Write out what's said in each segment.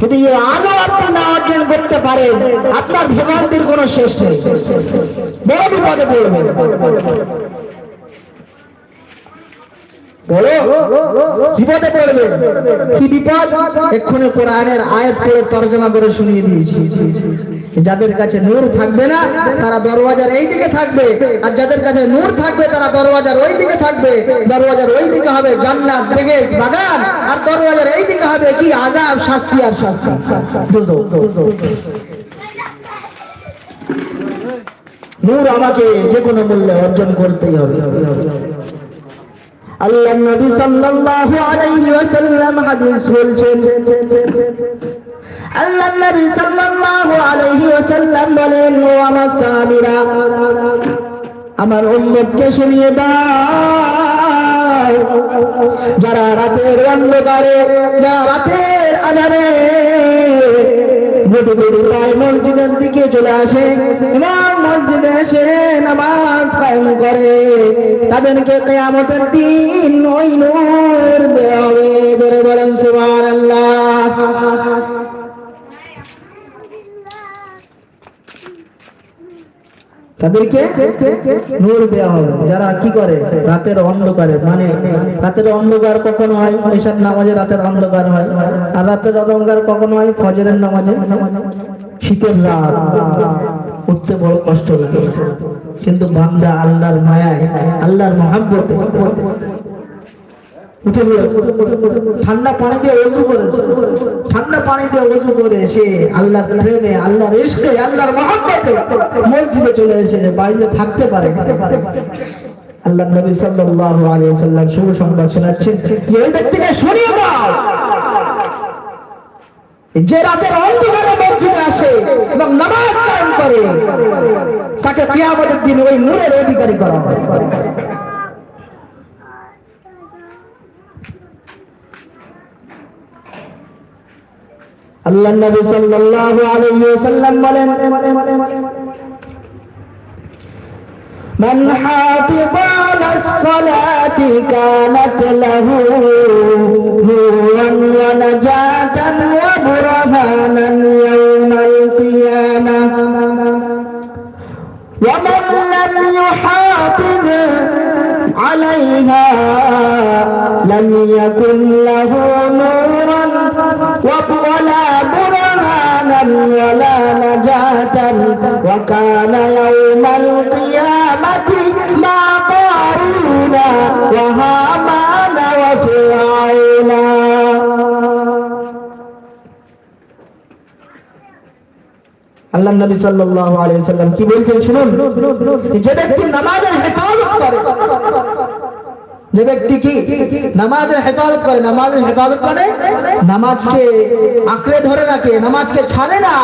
যদি এই আলো আপনি না অর্জন করতে পারেন, আপনার ভোগান্তির কোনো শেষ নেই। বড় বিপদে পড়বেন। বিপদে পড়বেন। কি বিপদ? এক্ষুনি কোরআনের আয়াত করে তর্জমা করে শুনিয়ে দিয়েছি। যাদের কাছে নূর থাকবে না, তারা দরওয়াজার এই দিকে থাকবে। আর যাদের কাছে নূর থাকবে, তারা দরওয়াজার ওই দিকে থাকবে। দরওয়াজার ওই দিকে হবে জান্নাত বেগে বাগান, আর দরওয়াজার এই দিকে হবে কি আজাব শাস্তি আর শাস্তি। বুঝো? নূর আমাকে যে কোনো মূল্যে অর্জন করতেই হবে। আল্লাহ নবী সাল্লাল্লাহু আলাইহি ওয়াসাল্লাম হাদিস বলছেন আল্লাহ নবী সাল্লাল্লাহু আলাইহি ওয়াসাল্লাম বলেন, ও আমার সাহাবীরা, আমার উম্মতকে শুনিয়ে দাও। যারা রাতের অন্ধকারে যারা রাতের আধারে গুটি গুটি প্রায় মসজিদের দিকে চলে আসে এবং মসজিদে এসে নামাজ কায়েম করে। তাদেরকে কেয়ামতের দিন ওই নূর দেওয়া হবে। জোরে বলেন সুবহানাল্লাহ। তাদেরকে নূর দেওয়া হবে যারা কি করে? রাতের অন্ধকারে। মানে রাতের অন্ধকার কখন হয়? এসব নামাজে রাতের অন্ধকার হয়। আর রাতের অন্ধকার কখন হয়? ফজরের নামাজে? শীতের রাত। উঠতে বড় কষ্ট লাগে। কিন্তু বান্দা আল্লাহর মায়ায়, আল্লাহর মহাব্বতে উঠে ঠান্ডা পানি দিয়ে ওযু করেছে। ঠান্ডা পানি দিয়ে ওযু করে সে আল্লাহর প্রেমে, আল্লাহর ইশকে, আল্লাহর মহব্বতে মসজিদে চলে এসেছে বাড়িতে থাকতে পারে। আল্লাহ নবী সাল্লাল্লাহু আলাইহি ওয়াসাল্লাম শুভ সংবাদ শোনাচ্ছেন। যে ওই ব্যক্তিকে সরিয়ে দাও। যে রাতের অন্ধকারে মসজিদে আসে এবং নামাজ কায়েম করে, তাকে কিয়ামতের দিন ওই নূরের অধিকারী করা হবে। আল্লাহ নবী সাল্লাল্লাহু আলাইহি ওয়াসাল্লাম বলেন من حافظ على الصلاة كانت له نورا ونجاة وبرهانا يوم القيامة. ومن لم يحافظ عليها لم يكن له نورا ولا برهانا ولا نجاة وكان নবী সাল্লাল্লাহু আলাইহি কি বলছেন শুনুন? যে ব্যক্তি নামাজের হেফাজত করে, যে ব্যক্তি কি নামাজের হেফাজত করে, নামাজের হেফাজত করে নামাজকে আঁকড়ে ধরে রাখে, নামাজকে ছাড়ে না,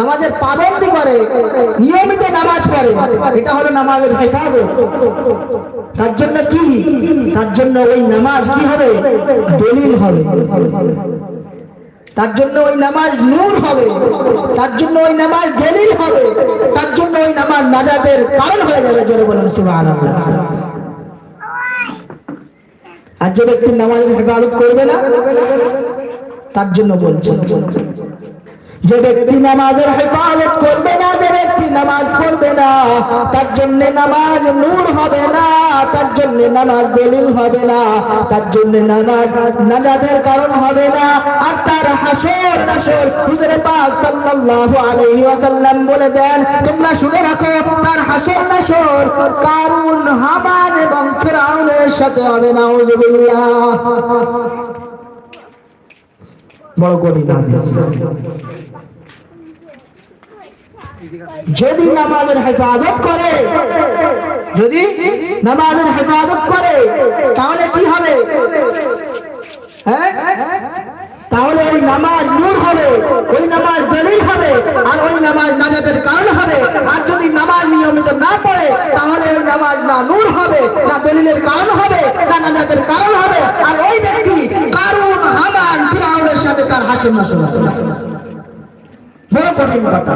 নামাজের পাবন্দি করে, নিয়মিত নামাজ পড়ে। এটা হলো নামাজের হেফাজত। তার জন্য কি? তার জন্য ওই নামাজ কি হবে? দলিল হবে। তার জন্য ওই নামাজ নূর হবে। তার জন্য ওই নামাজ দলিল হবে। তার জন্য ওই নামাজ নাজাতের কারণ হয়ে যাবে জোরে বলুন, সুবহানাল্লাহ। আর যে ব্যক্তি নামাজের হেফাজত করবে না, তার জন্য বলছেন, যে ব্যক্তি নামাজের হেফাজত করবে না, যে ব্যক্তি নামাজ পড়বে না, তার জন্য নামাজ নূর হবে না, তার জন্য নামাজ দলিল হবে না, তার জন্য নামাজ নাজাদের কারণ হবে না। আর তার হাসর নাসর হুজুরে পাক সাল্লাল্লাহু আলাইহি ওয়াসাল্লাম বলে দেন, তোমরা শুনে রাখো, তার হাসর নাসর কারুন, হামান এবং ফিরাউনের সাথে হবে না বড় কঠিন হাদিস। যদি নামাজের হেফাজত করে, যদি নামাজের হেফাজত করে, তাহলে কি হবে? হ্যাঁ? তাহলে ওই নামাজ নূর হবে, ওই নামাজ দলিল হবে, আর ওই নামাজ নাজাতের কারণ হবে। আর যদি নামাজ নিয়মিত না পড়ে, তাহলে ওই নামাজ না নূর হবে, না দলিলের কারণ হবে, না নাজাতের কারণ হবে। আর ওই ব্যক্তি কারণ হামান, ফিরাউনের সাথে তার হাসি মাসুম বড় কঠিন কথা।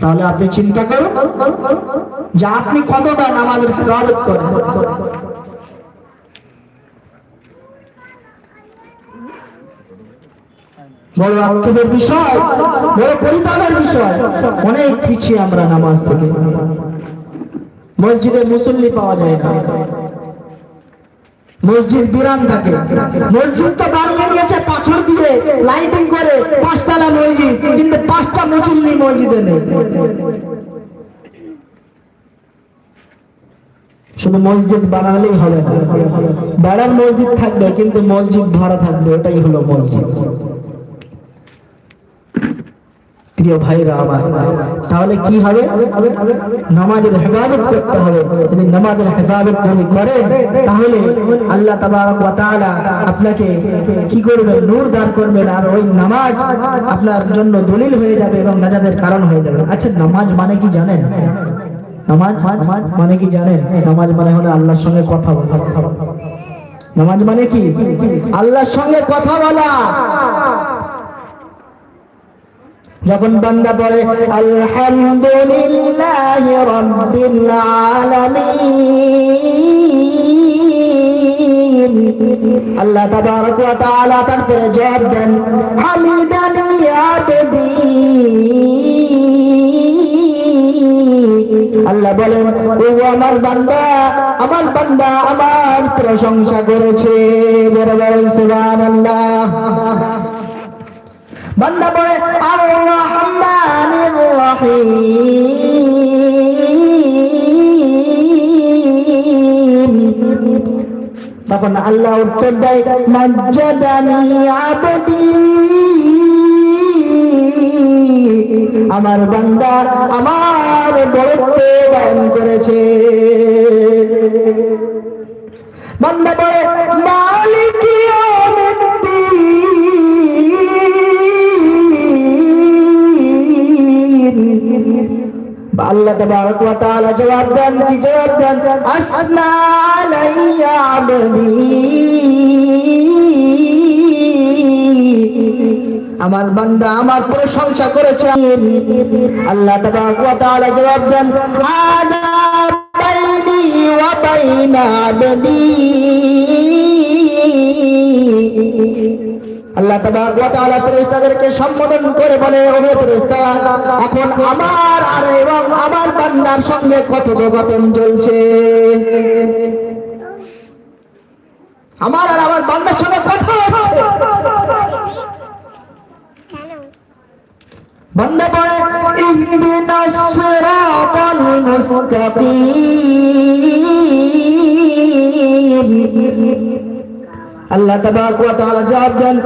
তাহলে আপনি চিন্তা করুন যে আপনি কতটা নামাজের ইবাদত করেন। বড় আক্ষেপের বিষয়, বড় পরিতাপের বিষয়, অনেক পিছিয়ে আমরা নামাজ থেকে। মসজিদে মুসল্লি পাওয়া যায় না। মসজিদ বিরাম থাকে। মসজিদ তো বানিয়ে নিয়েছে পাথর দিয়ে লাইটিং করে, পাঁচতলা মসজিদ, কিন্তু পাঁচটা মুসল্লি মসজিদে নেই। শুধু মসজিদ বানালেই হবে না। বেড়ার মসজিদ থাকবে, কিন্তু মসজিদ ভাড়া থাকবে ওটাই হলো মসজিদ। প্রিয় ভাইরা আমার, তাহলে কি হবে? নামাজের হেফাজত করতে হবে। যদি নামাজের হেফাজত যদি করেন, তাহলে আল্লাহ তাআলা আপনাকে কি করবেন নূর দান করবেন। আর ওই নামাজ আপনার জন্য দলিল হয়ে যাবে এবং নাজাতের কারণ হয়ে যাবে। আচ্ছা নামাজ মানে কি জানেন? নামাজ মানে কি জানেন? নামাজ মানে হলো আল্লাহর সঙ্গে কথা বলা। নামাজ মানে কি? আল্লাহর সঙ্গে কথা বলা। যখন বান্দা পড়ে আলহামদুলিল্লাহ আল্লাহ তাবারক ওয়া তারপরে জবাব দেন আবদি। আল্লাহ বলেন, ও আমার বান্দা আমার বান্দা আমার প্রশংসা করেছে। যারা বলেন, সুবহানাল্লাহ। বান্দা পড়ে তখন আল্লাহ উত্তর দেয় মজ্জাদানি আবদি। আমার বান্দা আমার বড়ত্ব গান করেছে। ওয়া তাআলা জবাব দেন, কি জবাব দেন? আসনা আলাইয়া আবদি। আমার বান্দা আমার প্রশংসা করেছে। আল্লাহ তাবারক ওয়া তাআলা জবাব দেন ওয়া বাইনা আবদি। আল্লাহ তাআলা ফেরেশতাদেরকে সম্বোধন করে বলে ওহে ফেরেশতা, এখন আমার আর এবং আমার বান্দার সঙ্গে কথোপকথন চলছে। আমার আর আমার বান্দার সঙ্গে কথা হচ্ছে। বান্দা পড়ে ইহদিনাস সিরাতাল মুস্তাকিম। আল্লাহ তাবারক ওয়া তাআলা জবাব দেন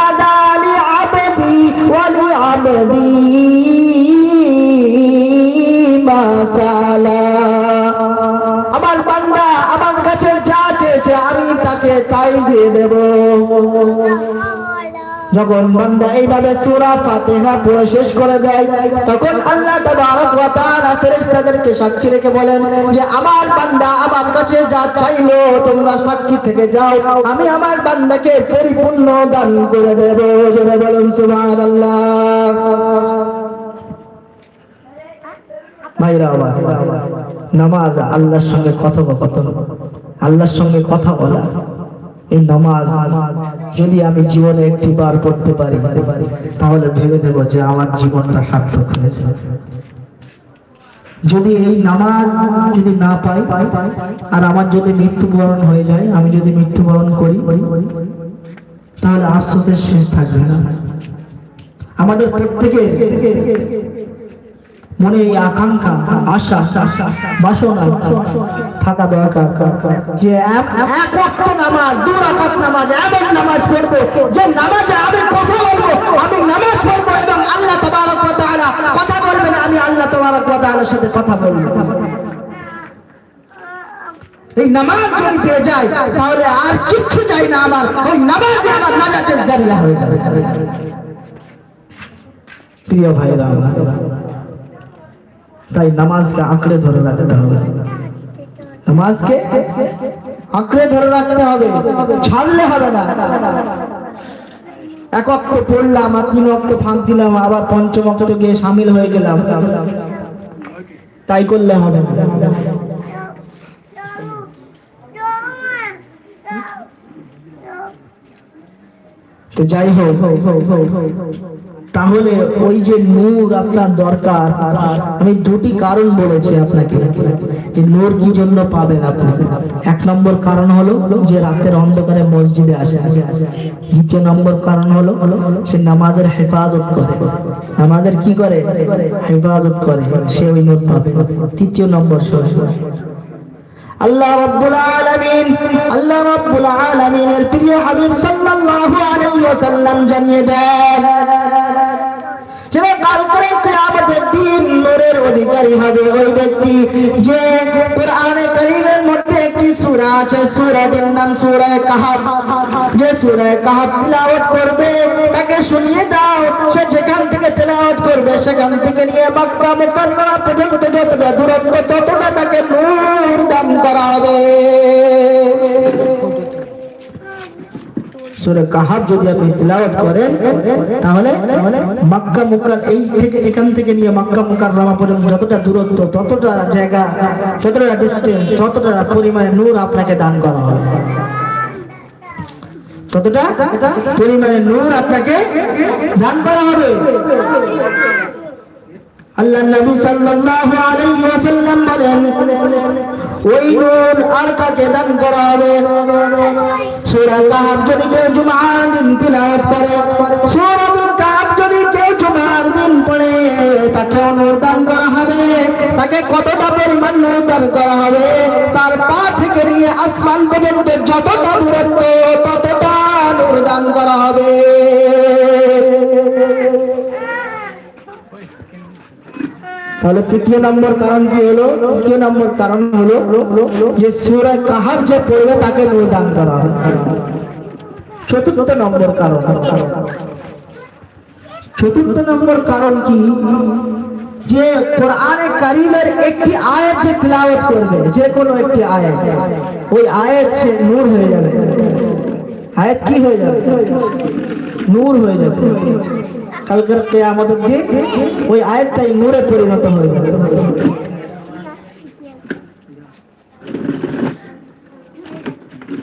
আদালি আবদি ওয়ালি আবদি মাসালা। আমার বান্দা আমার কাছে যা চেয়েছে আমি তাকে তাই দিয়ে দেব। যখন বান্দা এইভাবে সূরা ফাতিহা পড়ে শেষ করে দেয়, তখন আল্লাহ তাবারক ওয়া তাআলা ফেরেশতাদেরকে সাক্ষী রেখে বলেন যে, আমার বান্দা আমার কাছে যা চাইলো তোমরা সাক্ষী থেকে যাও, আমি আমার বান্দাকে পরিপূর্ণ দান করে দেব। জোরে বলেন, সুবহানাল্লাহ। ভাইরা আমার, নামাজ আল্লাহর সঙ্গে কথোপকথন, আল্লাহর সঙ্গে কথা বলা। এই নামাজ যদি আমি জীবনে একটি বার করতে পারি, তাহলে ভেবে নেব যে আমার জীবনটা সার্থক হয়েছে। যদি এই নামাজ যদি না পাই, আর আমার যদি মৃত্যুবরণ হয়ে যায়, আমি যদি মৃত্যুবরণ করি, তাহলে আফসোসের শেষ থাকবে না। আমাদের প্রত্যেকের মনে এই আকাঙ্ক্ষা, আশা, বাসনা থাকা দরকার। যে এক ওয়াক্ত নামাজ, দু নামাজ নামাজ যে নামাজে কথা বলব, আমি নামাজ পড়ব এবং আল্লাহ তাআলা কথা আমি আল্লাহ সাথে কথা বলব। এই নামাজ যদি পেয়ে যায়, তাহলে আর কিচ্ছু চাই না আমার। ওই নামাজে আমার নাজাতের জারিয়া হয়ে যাবে। প্রিয় ভাইরা তাই নামাজকে আঁকড়ে ধরে রাখতে হবে। নামাজকে আঁকড়ে ধরে রাখতে হবে। ছাড়লে হবে না। এক অক্ত পড়লাম আর তিন অক্ত ফাঁক দিলাম, আবার পঞ্চম অক্ত গিয়ে সামিল হয়ে গেলাম। তাই করলে হবে তো যাই হোক তাহলে ওই যে নূর আপনার দরকার, আমি দুটি কারণ বলেছি আপনাকে। যে নূর কি জন্য পাবেন আপনি? এক নম্বর কারণ হলো যে রাতের অন্ধকারে মসজিদে আসে। দ্বিতীয় নম্বর কারণ হলো সে নামাজের হেফাজত করে। নামাজের কি করে? হেফাজত করে। সে ওই নূর পাবে। তৃতীয় নম্বর আল্লাহ রাব্বুল আলামিন, আল্লাহ রাব্বুল আলামিনের প্রিয় হাবিব সাল্লাল্লাহু আলাইহি ওয়াসাল্লাম জানিয়ে দেন অধিকারী হবে ওই ব্যক্তি যে কোরআনে কারীমের মধ্যে একটি সূরা আছে সূরাটির নাম সূরা কাহাফ যে সূরা কাহাফ তিলাওয়াত করবে তাকে শুনিয়ে দাও সে যেখান থেকে তেলাওয়াত করবে সেখান থেকে নিয়ে মক্কা মুকাররমা পর্যন্ত যতটা দূরত্ব ততটা তাকে নূর দান করা হবে সূরা কাহাফ যদি আপনি তিলাওয়াত করেন, তাহলে মক্কা মুকার এই থেকে এখান থেকে নিয়ে মক্কা মুকাররমা পর্যন্ত যতটা দূরত্ব, ততটা জায়গা, যতটা ডিসটেন্স ততটা পরিমাণে নূর আপনাকে দান করা হবে। ততটা পরিমাণে নূর আপনাকে দান করা হবে। আল্লাহ নবী সাল্লাল্লাহু আলাইহি ওয়াসাল্লাম বলেন, ওই নূর আর কাকে দান করা হবে? সূরা কাহাফ যদি কেউ জুমার দিন তিলাওয়াত করে, সূরাতুল যদি কেউ জুমার দিন পড়ে, তাকে অনুদান করা হবে, তাকে কতটা পরিমাণ অনুদান করা হবে, তার পা থেকে নিয়ে আসমান পর্যন্ত যতটা দূরত্ব, ততটা অনুদান করা হবে তাহলে তৃতীয় নম্বর কারণ কি হলো? তৃতীয় নম্বর কারণ হলো যে সুরায় কাহার যে পড়বে তাকে নূর দান করা হবে। চতুর্থ নম্বর কারণ। চতুর্থ নম্বর কারণ কি? যে কোরআনে কারিমের একটি আয়াত যে তিলাওয়াত করবে, যে কোনো একটি আয়াত, ওই আয়াত সে নূর হয়ে যাবে। আয়াত কি হয়ে যাবে? নূর হয়ে যাবে। কালকের কেয়ামতের দিন ওই আয়াতটাই নূরে পরিণত হয়ে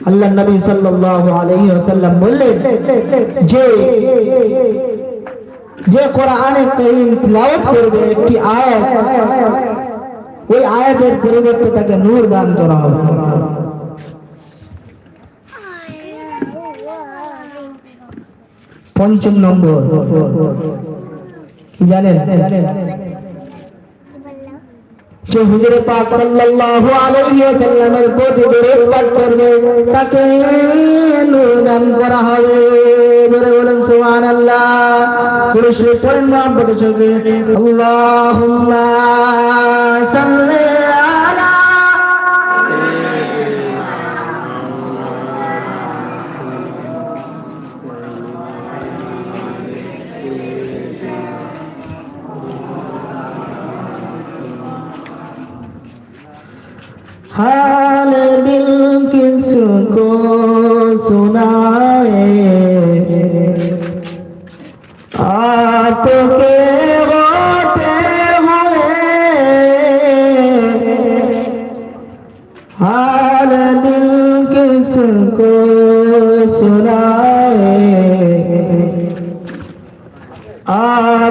আল্লাহ নবী সাল্লাল্লাহু আলাইহি ওয়াসাল্লাম বললেন, যে যে কোরআনে কারীম তিলাওয়াত করবে একটি আয়াত, ওই আয়াতের পরিবর্তে তাকে নূর দান করা হবে। পঞ্চম নম্বর। কি জানেন? যে তাকে নূর করা হবে। জোরে বলেন, সুবহানাল্লাহ। পুরুষ পড়েন মহব্বত সঙ্গে আল্লাহুম্মা সাল্লি you.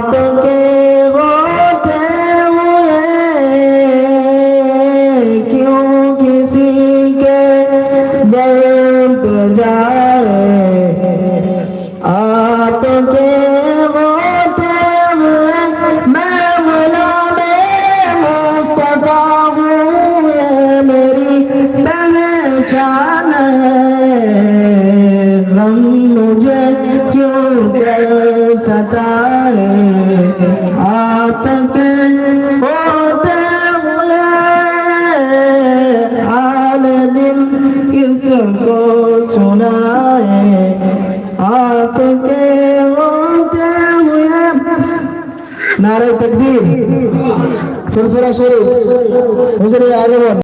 आपके होते हुए क्यों किसी के दिल पे जाए आपके होते हुए मैं गुलाम मुस्तफ़ा हूँ मेरी पहचान है। गम मुझे क्यों कर সরাসরি হুজুরে আগমন